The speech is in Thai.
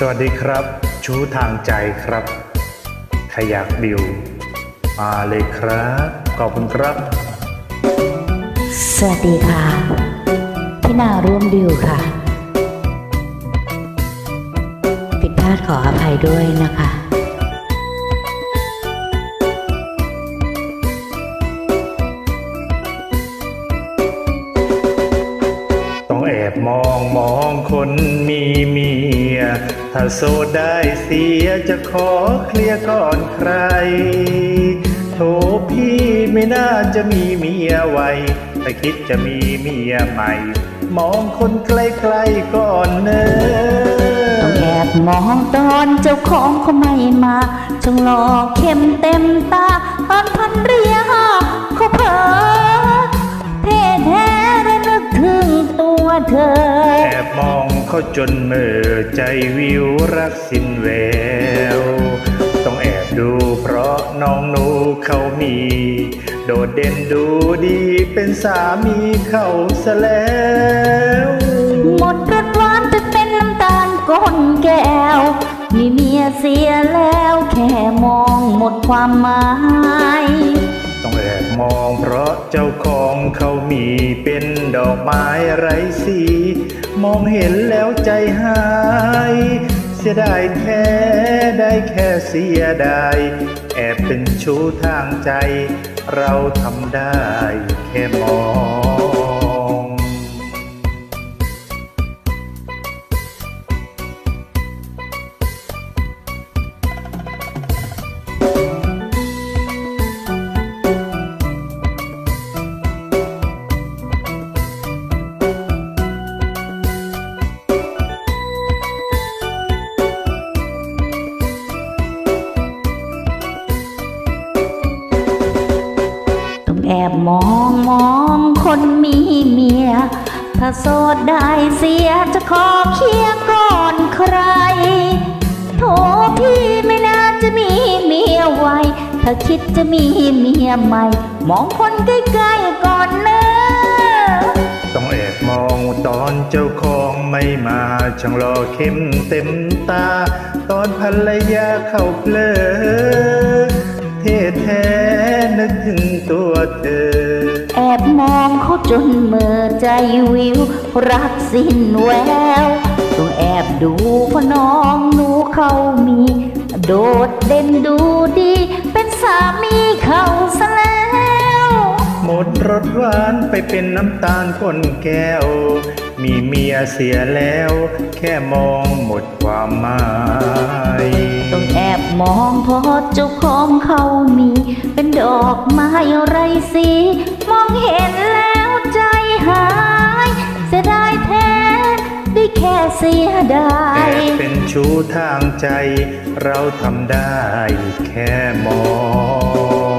สวัสดีครับ ชูทางใจครับขยากบิว มาเลยครับ ขอบคุณครับ สวัสดีค่ะ พี่นาร่วมดิวค่ะ ผิดพลาดขออภัยด้วยนะคะ มองมองคนมีเมีย ถ้าโสดได้เสียจะขอเคลียร์ก่อนใคร โถพี่ไม่น่าจะมีเมียไวแต่คิดจะมีเมียใหม่ มองคนใกล้ๆก่อนเนอต้องแอบมองตอนเจ้าของเขาไม่มาจงรอเข้มเต็มตาตอนพันเรียเขาเผลอ วเธอ แอบมองเขาจนเมื่อใจวิวรักสิ้นแวว ต้องแอบดูเพราะน้องหนูเขามี โดดเด่นดูดีเป็นสามีเขาซะแล้ว หมดรสหวานจะเป็นน้ำตาลก้นแก้ว มีเมียเสียแล้วแค่มองหมดความหมาย มองเพราะเจ้าของเขามีเป็นดอกไม้ไร้สี มองเห็นแล้วใจหาย เสียดายแท้ได้แค่เสียดายแอบเป็นชู้ทางใจ เราทำได้แค่มอง บมองมองคนมีเมีย ถ้าโสดได้เสียจะขอเคลียก่อนใคร โถพี่ไม่น่าจะมีเมียไว ถ้าคิดจะมีเมียใหม่ มองคนใกล้ๆก่อนเนอะต้องแอบมองตอนเจ้าของไม่มาช่างรอเข้มเต็มตา ตอนภรรยาเข้าเพลอเท่แท้ นึกถึงตัวเธอ แอบมองเขาจนเมื่อใจวิว รักสิ้นแววต้องแอบดูเพราะน้องหนูเขามี โดดเด่นดูดี เป็นสามีเขาซะแล้วหมดรสหวานไปเป็นน้ำตาลก้นแก้ว มีเมียเสียแล้ว แค่มองหมดความหมาย ต้องแอบมองเพราะเจ้าของเขามี เป็นดอกไม้ไรสี มองเห็นแล้วใจหาย เสียดายแท้ได้แค่เสียดาแอยเป็นชู้ทางใจ เราทำได้แค่มอง